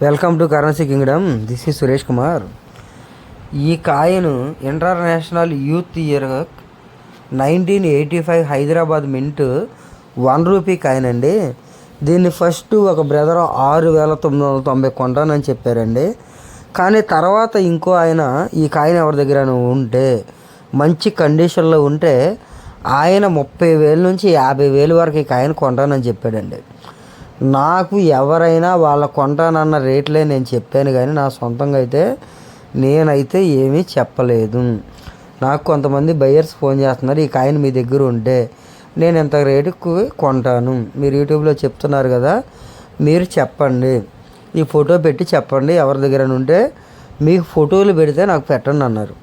Welcome to currency kingdom. This is Suresh Kumar. ఈ కాయను international youth year nineteen eighty five Hyderabad mint one rupee coin అండి దీన్ని first ఒక brother ఆరు వేల తొమ్మిది వందల తొంభై కొంటానని చెప్పారండి. కానీ తర్వాత ఇంకో ఆయన ఈ కాయిన్ ఎవరి దగ్గర ఉంటే మంచి కండిషన్లో ఉంటే ఆయన ముప్పై వేల నుంచి యాభై వేలు వరకు ఈ కాయిన్ కొంటానని చెప్పాడండి. నాకు ఎవరైనా వాళ్ళ కొంటానన్న రేట్లే నేను చెప్పాను కానీ నా సొంతంగా అయితే నేనైతే ఏమీ చెప్పలేదు. నాకు కొంతమంది బయ్యర్స్ ఫోన్ చేస్తున్నారు ఈ కాయిన్ మీ దగ్గర ఉంటే నేను ఇంత రేటుకు కొంటాను. మీరు యూట్యూబ్లో చెప్తున్నారు కదా మీరు చెప్పండి. ఈ ఫోటో పెట్టి చెప్పండి ఎవరి దగ్గర ఉంటే మీకు ఫోటోలు పెడితే నాకు పెట్టండి అన్నారు.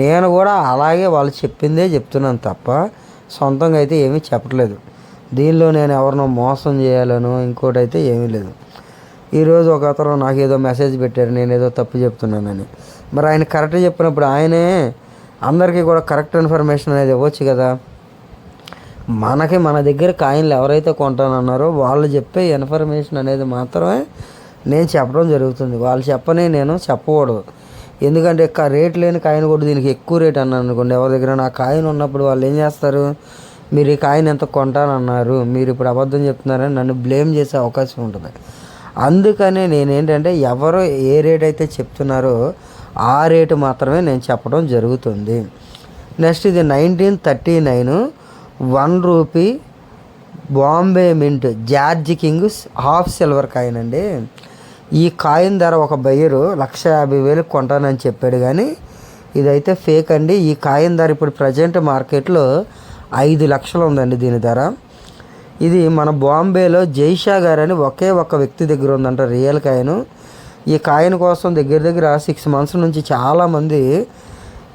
నేను కూడా అలాగే వాళ్ళు చెప్పిందే చెప్తున్నాను తప్ప సొంతంగా అయితే ఏమీ చెప్పట్లేదు. దీనిలో నేను ఎవరినో మోసం చేయాలనో ఇంకోటి అయితే ఏమీ లేదు. ఈరోజు ఒక అతను నాకు ఏదో మెసేజ్ పెట్టారు నేను ఏదో తప్పు చెప్తున్నానని. మరి ఆయన కరెక్ట్ చెప్పినప్పుడు ఆయనే అందరికీ కూడా కరెక్ట్ ఇన్ఫర్మేషన్ అనేది ఇవ్వచ్చు కదా. మనకి మన దగ్గర కాయిన్లు ఎవరైతే కొంటానన్నారో వాళ్ళు చెప్పే ఇన్ఫర్మేషన్ అనేది మాత్రమే నేను చెప్పడం జరుగుతుంది. వాళ్ళు చెప్పని నేను చెప్పకూడదు. ఎందుకంటే రేట్ లేని కాయిన్ కూడా దీనికి ఎక్కువ రేట్ అన్నాను అనుకోండి. ఎవరి దగ్గర నా కాయిన్ ఉన్నప్పుడు వాళ్ళు ఏం చేస్తారు? మీరు ఈ కాయిన్ ఎంత కొంటానన్నారు మీరు ఇప్పుడు అబద్ధం చెప్తున్నారని నన్ను బ్లేమ్ చేసే అవకాశం ఉంటుంది. అందుకనే నేనేంటంటే ఎవరు ఏ రేట్ అయితే చెప్తున్నారో ఆ రేటు మాత్రమే నేను చెప్పడం జరుగుతుంది. నెక్స్ట్ ఇది nineteen thirty nine one rupee Bombay mint George king half silver coin అండి. ఈ కాయిన్ ధర ఒక బయ్యరు లక్ష యాభై వేలకు కొంటానని చెప్పాడు కానీ ఇదైతే ఫేక్ అండి. ఈ కాయిన్ ధర ఇప్పుడు ప్రజెంట్ మార్కెట్లో ఐదు లక్షలు ఉందండి దీని ధర. ఇది మన బాంబేలో జైషా గారు అని ఒకే ఒక్క వ్యక్తి దగ్గర ఉందంట రియల్ కాయిన్. ఈ కాయిన్ కోసం దగ్గర దగ్గర సిక్స్ మంత్స్ నుంచి చాలామంది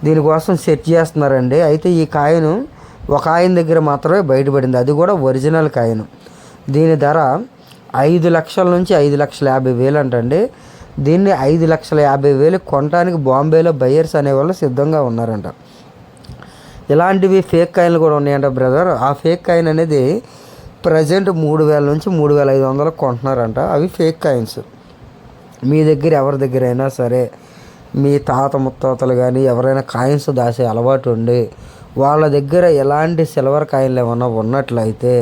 దీనికోసం సెట్ చేస్తున్నారండి. అయితే ఈ కాయిన్ ఒక ఆయన దగ్గర మాత్రమే బయటపడింది. అది కూడా ఒరిజినల్ కాయిన్. దీని ధర ఐదు లక్షల నుంచి ఐదు లక్షల యాభై వేలు అంటండి. దీన్ని ఐదు లక్షల యాభై వేలు కొనడానికి బాంబేలో బయ్యర్స్ అనేవాళ్ళు సిద్ధంగా ఉన్నారంట. ఇలాంటివి ఫేక్ కాయిన్లు కూడా ఉన్నాయంట బ్రదర్ ఆ ఫేక్ కాయిన్ అనేది ప్రజెంట్ మూడు వేల నుంచి మూడు వేల ఐదు వందలకు కొంటున్నారంట. అవి ఫేక్ కాయిన్స్. మీ దగ్గర ఎవరి దగ్గర అయినా సరే మీ తాత ముత్తాతలు కానీ ఎవరైనా కాయిన్స్ దాసే అలవాటు ఉండి వాళ్ళ దగ్గర ఎలాంటి సిల్వర్ కాయిన్లు ఏమన్నా ఉన్నట్లయితే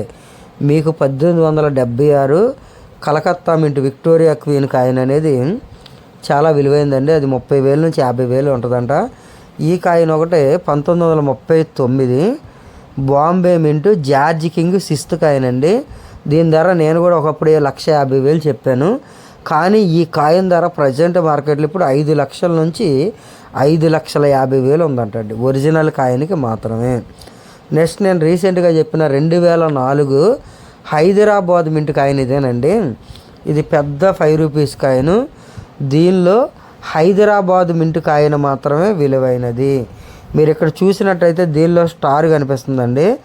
మీకు పద్దెనిమిది వందల డెబ్బై ఆరు Calcutta mint Victoria queen coin అనేది చాలా విలువైందండి. అది ముప్పై వేల నుంచి యాభై వేలు ఉంటుందంట. ఈ కాయిన్ ఒకటి పంతొమ్మిది వందల ముప్పై తొమ్మిది Bombay mint George king sixth coin అండి దీని ధర నేను కూడా ఒకప్పుడు లక్ష యాభై వేలు చెప్పాను. కానీ ఈ కాయిన్ ధర ప్రజెంట్ మార్కెట్లో ఇప్పుడు ఐదు లక్షల నుంచి ఐదు లక్షల యాభై వేలు ఉందంటండి. ఒరిజినల్ కాయిన్కి మాత్రమే. నెక్స్ట్ నేను రీసెంట్గా చెప్పిన రెండు వేల నాలుగు హైదరాబాద్ మింట్ కాయిన్ ఇదేనండి ఇది పెద్ద ఫైవ్ రూపీస్ కాయిన్. దీనిలో హైదరాబాద్ మింట్ కాయను మాత్రమే విలువైనది. మీరు ఇక్కడ చూసినట్టయితే దీనిలో స్టార్ కనిపిస్తుందండి.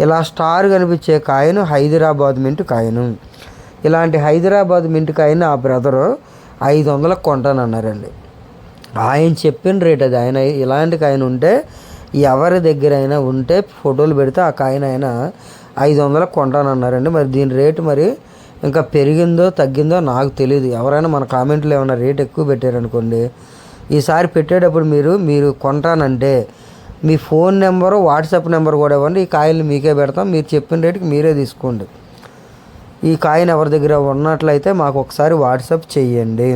ఇలా స్టార్ కనిపించే కాయను హైదరాబాద్ మింట్ కాయను. ఇలాంటి హైదరాబాద్ మింట్ కాయను ఆ బ్రదరు ఐదు వందలకు కొంటానన్నారండి. ఆయన చెప్పిన రేట్ అది. ఆయన ఇలాంటి కాయను ఉంటే ఎవరి దగ్గర అయినా ఉంటే ఫోటోలు పెడితే ఆ కాయన ఆయన ఐదు వందలకు కొంటానన్నారండి. మరి దీని రేటు మరి ఇంకా పెరిగిందో తగ్గిందో నాకు తెలియదు ఎవరైనా మన కామెంట్లో ఏమైనా రేట్ ఎక్కువ పెట్టారనుకోండి ఈసారి పెట్టేటప్పుడు మీరు మీరు కొంటానంటే మీ ఫోన్ నెంబరు వాట్సాప్ నెంబర్ కూడా ఇవ్వండి. ఈ కాయిన్లు మీకే పెడతాం. మీరు చెప్పిన రేటుకి మీరే తీసుకోండి. ఈ కాయిన్ ఎవరి దగ్గర ఉన్నట్లయితే మాకు ఒకసారి వాట్సాప్ చేయండి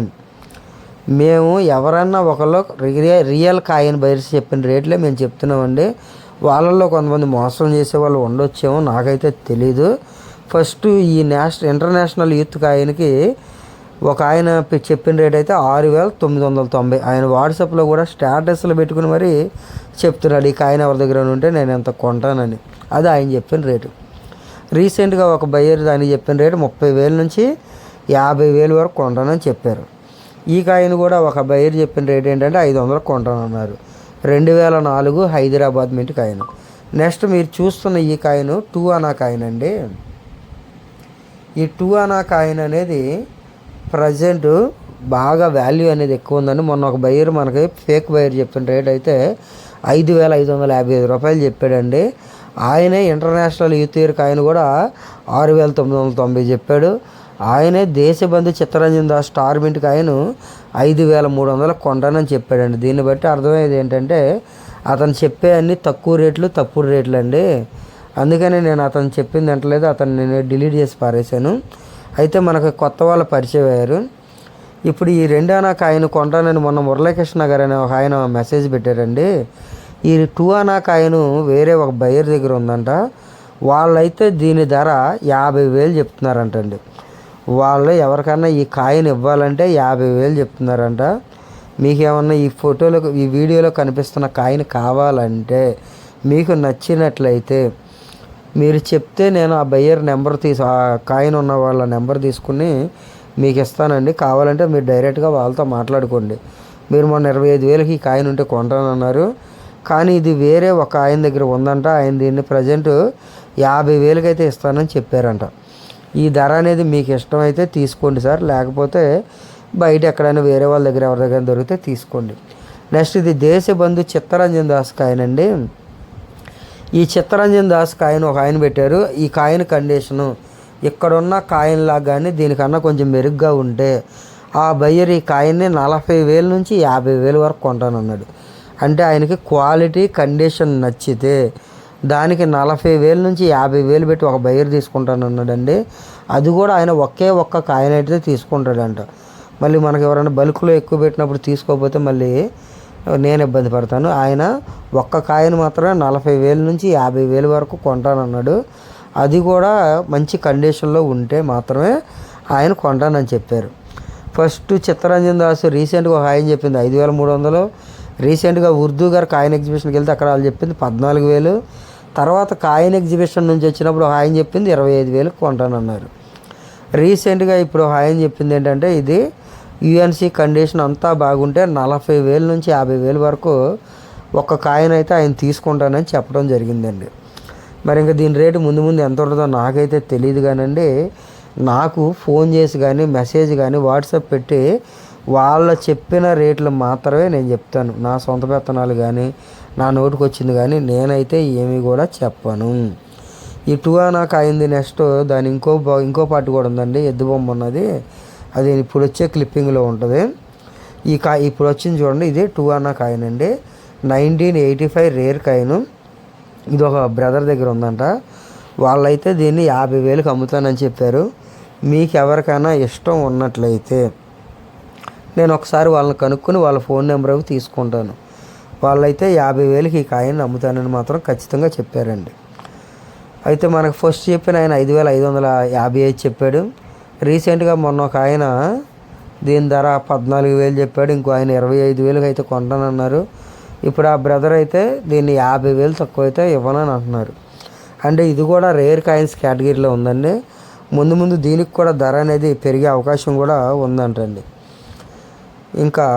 మేము ఎవరన్నా ఒకళ్ళు రియల్ రియల్ కాయిన్ బయర్స్ చెప్పిన రేట్లే మేము చెప్తున్నామండి. వాళ్ళల్లో కొంతమంది మోసం చేసే వాళ్ళు ఉండొచ్చేమో నాకైతే తెలీదు. ఫస్ట్ ఈ నేషనల్ ఇంటర్నేషనల్ యూత్ ఆయనకి ఒక ఆయన చెప్పిన రేట్ అయితే ఆరు వేల తొమ్మిది వందల తొంభై. ఆయన వాట్సాప్లో కూడా స్టేటస్లో పెట్టుకుని మరీ చెప్తున్నాడు ఈ కాయిన్ ఎవరి దగ్గర ఉంటే నేను ఎంత కొంటానని. అది ఆయన చెప్పిన రేటు. రీసెంట్గా ఒక బయ్యర్ దానికి చెప్పిన రేటు ముప్పై వేల నుంచి యాభై వేలు వరకు కొంటానని చెప్పారు. ఈ కాయిన్ కూడా ఒక బయ్యర్ చెప్పిన రేట్ ఏంటంటే ఐదు వందలు కొంటానన్నారు. రెండు వేల నాలుగు హైదరాబాద్ మింట్ కాయిన్ నెక్స్ట్ మీరు చూస్తున్న ఈ కాయిన్ టూ అనా కాయిన్ అండి. ఈ టూ అనా కాయిన్ అనేది ప్రజెంట్ బాగా వాల్యూ అనేది ఎక్కువ ఉందని మొన్న ఒక బయర్ మనకి ఫేక్ బయర్ చెప్పిన రేట్ అయితే ఐదు వేల ఐదు వందల యాభై ఐదు రూపాయలు చెప్పాడండి. ఆయనే ఇంటర్నేషనల్ యూత్ ఇయర్ కాయిన్ కూడా ఆరు వేల తొమ్మిది వందల తొంభై చెప్పాడు. ఆయనే దేశబంధు చిత్తరంజన్ దాస్ స్టార్ మింట్ కాయను ఐదు వేల మూడు వందలు కొంటానని చెప్పాడండి. దీన్ని బట్టి అర్థమయ్యేది ఏంటంటే అతను చెప్పే అన్ని తక్కువ రేట్లు తప్పుడు రేట్లు అండి అందుకని నేను అతను చెప్పింది అంటలేదు అతను నేను డిలీట్ చేసి పారేశాను. అయితే మనకు కొత్త వాళ్ళు పరిచయం అయ్యారు. ఇప్పుడు ఈ రెండు నాకు ఆయన కొంటానని మొన్న మురళీకృష్ణ గారు అనే ఒక ఆయన మెసేజ్ పెట్టారండి. ఈ టూ అనాక కాయను వేరే ఒక బయర్ దగ్గర ఉందంట. వాళ్ళైతే దీని ధర యాభై వేలు చెప్తున్నారంటండి. వాళ్ళు ఎవరికన్నా ఈ కాయను ఇవ్వాలంటే యాభై వేలు చెప్తున్నారంట. మీకు ఏమన్నా ఈ ఫోటోలో ఈ వీడియోలో కనిపిస్తున్న కాయను కావాలంటే మీకు నచ్చినట్లయితే మీరు చెప్తే నేను ఆ బయ్యర్ నెంబర్ తీసు ఆ కాయిన్ ఉన్న వాళ్ళ నెంబర్ తీసుకుని మీకు ఇస్తానండి. కావాలంటే మీరు డైరెక్ట్గా వాళ్ళతో మాట్లాడుకోండి. మీరు మొన్న ఇరవై ఐదు వేలకి ఈ కాయిన్ ఉంటే కొంటానన్నారు. కానీ ఇది వేరే ఒక ఆయన దగ్గర ఉందంట. ఆయన దీన్ని ప్రజెంట్ యాభై వేలకైతే ఇస్తానని చెప్పారంట. ఈ ధర అనేది మీకు ఇష్టమైతే తీసుకోండి సార్. లేకపోతే బయట ఎక్కడైనా వేరే వాళ్ళ దగ్గర ఎవరి దగ్గర దొరికితే తీసుకోండి. నెక్స్ట్ ఇది దేశబంధు చిత్తరంజన్ దాస్ కాయనండి ఈ చిత్తరంజన్ దాస్ కాయన్ ఒక ఆయన పెట్టారు. ఈ కాయన్ కండిషను ఇక్కడున్న కాయిన్లా కానీ దీనికన్నా కొంచెం మెరుగ్గా ఉంటే ఆ బయ్యర్ ఈ కాయన్ని నలభై వేల నుంచి యాభై వేల వరకు కొంటానన్నాడు. అంటే ఆయనకి క్వాలిటీ కండిషన్ నచ్చితే దానికి నలభై వేల నుంచి యాభై వేలు పెట్టి ఒక బయ్యర్ తీసుకుంటానన్నాడండి. అది కూడా ఆయన ఒకే ఒక్క కాయిన్ అయితే తీసుకుంటాడంట. మళ్ళీ మనకి ఎవరైనా బల్క్లో ఎక్కువ పెట్టినప్పుడు తీసుకోకపోతే మళ్ళీ నేను ఇబ్బంది పడతాను. ఆయన ఒక్క కాయను మాత్రమే నలభై వేల నుంచి యాభై వేల వరకు కొంటానన్నాడు. అది కూడా మంచి కండిషన్లో ఉంటే మాత్రమే ఆయన కొంటానని చెప్పారు. ఫస్ట్ చిత్తరంజన్ దాసు రీసెంట్గా ఒక ఆయన చెప్పింది ఐదు వేల మూడు వందలు. రీసెంట్గా ఉర్దూ గారు కాయన్ ఎగ్జిబిషన్కి వెళ్తే అక్కడ వాళ్ళు చెప్పింది పద్నాలుగు వేలు. తర్వాత కాయన్ ఎగ్జిబిషన్ నుంచి వచ్చినప్పుడు ఒక ఆయన చెప్పింది ఇరవై ఐదు వేలకు కొంటానన్నారు. రీసెంట్గా ఇప్పుడు ఒక ఆయన చెప్పింది ఏంటంటే ఇది యుఎన్సి కండిషన్ అంతా బాగుంటే నలభై వేల నుంచి యాభై వేల వరకు ఒక కాయన్ అయితే ఆయన తీసుకుంటానని చెప్పడం జరిగిందండి. మరి ఇంకా దీని రేటు ముందు ముందు ఎంత ఉంటుందో నాకైతే తెలియదు కానండి. నాకు ఫోన్ చేసి కానీ మెసేజ్ కానీ వాట్సాప్ పెట్టి వాళ్ళ చెప్పిన రేట్లు మాత్రమే నేను చెప్తాను. నా సొంత పెత్తనాలు కానీ నా నోటికి వచ్చింది కానీ నేనైతే ఏమీ కూడా చెప్పను. ఈ టూ నాకు అయింది నెక్స్ట్ దాని ఇంకో ఇంకో పార్ట్ కూడా ఉందండి. ఎద్దు బొమ్మ ఉన్నది. అది ఇప్పుడు వచ్చే క్లిప్పింగ్లో ఉంటుంది. ఈ కాయ ఇప్పుడు వచ్చింది చూడండి ఇది టూ అన్న కాయిన్ అండి. Nineteen eighty five rare coin. ఇది ఒక బ్రదర్ దగ్గర ఉందంట. వాళ్ళైతే దీన్ని యాభై వేలకు అమ్ముతానని చెప్పారు. మీకు ఎవరికైనా ఇష్టం ఉన్నట్లయితే నేను ఒకసారి వాళ్ళని కనుక్కొని వాళ్ళ ఫోన్ నెంబర్ అవి తీసుకుంటాను. వాళ్ళైతే యాభై వేలకి ఈ కాయిన్ అమ్ముతానని మాత్రం ఖచ్చితంగా చెప్పారండి. అయితే మనకు ఫస్ట్ చెప్పిన ఆయన ఐదు వేల ఐదు వందల యాభై ఐదు చెప్పాడు. రీసెంట్గా మొన్న ఒక ఆయన దీని ధర పద్నాలుగు వేలు చెప్పాడు ఇంకో ఆయన ఇరవై ఐదు వేలకు అయితే కొంటానన్నారు. ఇప్పుడు ఆ బ్రదర్ అయితే దీన్ని యాభై వేలు తక్కువ అయితే ఇవ్వనని అంటున్నారు. అంటే ఇది కూడా రేర్ కాయిన్స్ కేటగిరీలో ఉందండి. ముందు ముందు దీనికి కూడా ధర అనేది పెరిగే అవకాశం కూడా ఉందంటండి. ఇంకా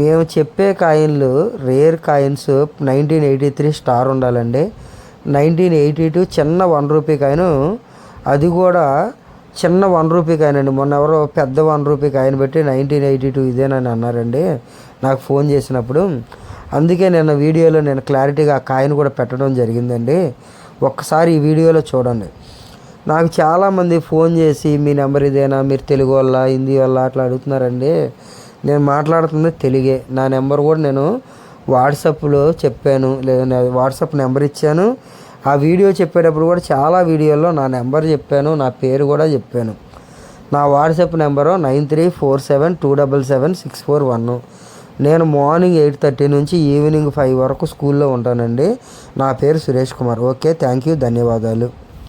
మేము చెప్పే కాయిన్లు rare coins nineteen eighty three star ఉండాలండి. నైన్టీన్ ఎయిటీ టూ చిన్న వన్ రూపీ కాయిన్ అది కూడా చిన్న వన్ రూపీ కాయిన్ అండి. మొన్న ఎవరో పెద్ద వన్ రూపీ కాయిన్ పెట్టి నైన్టీన్ ఎయిటీ టూ ఇదేనని అన్నారండి. నాకు ఫోన్ చేసినప్పుడు అందుకే నేను వీడియోలో నేను క్లారిటీగా ఆ కాయిన్ కూడా పెట్టడం జరిగిందండి. ఒక్కసారి ఈ వీడియోలో చూడండి. నాకు చాలామంది ఫోన్ చేసి మీ నెంబర్ ఇదేనా మీరు తెలుగు వల్ల హిందీ వల్ల అట్లా అడుగుతున్నారండి. నేను మాట్లాడుతుంది తెలుగే. నా నెంబర్ కూడా నేను వాట్సాప్లో చెప్పాను. లేదా వాట్సాప్ నెంబర్ ఇచ్చాను. ఆ వీడియో చెప్పేటప్పుడు కూడా చాలా వీడియోల్లో నా నెంబర్ చెప్పాను నా పేరు కూడా చెప్పాను. నా WhatsApp number nine three four seven two double seven six four one. నేను మార్నింగ్ ఎయిట్ థర్టీ నుంచి ఈవినింగ్ ఫైవ్ వరకు స్కూల్లో ఉంటానండి. నా పేరు Suresh Kumar. Okay thank you ధన్యవాదాలు.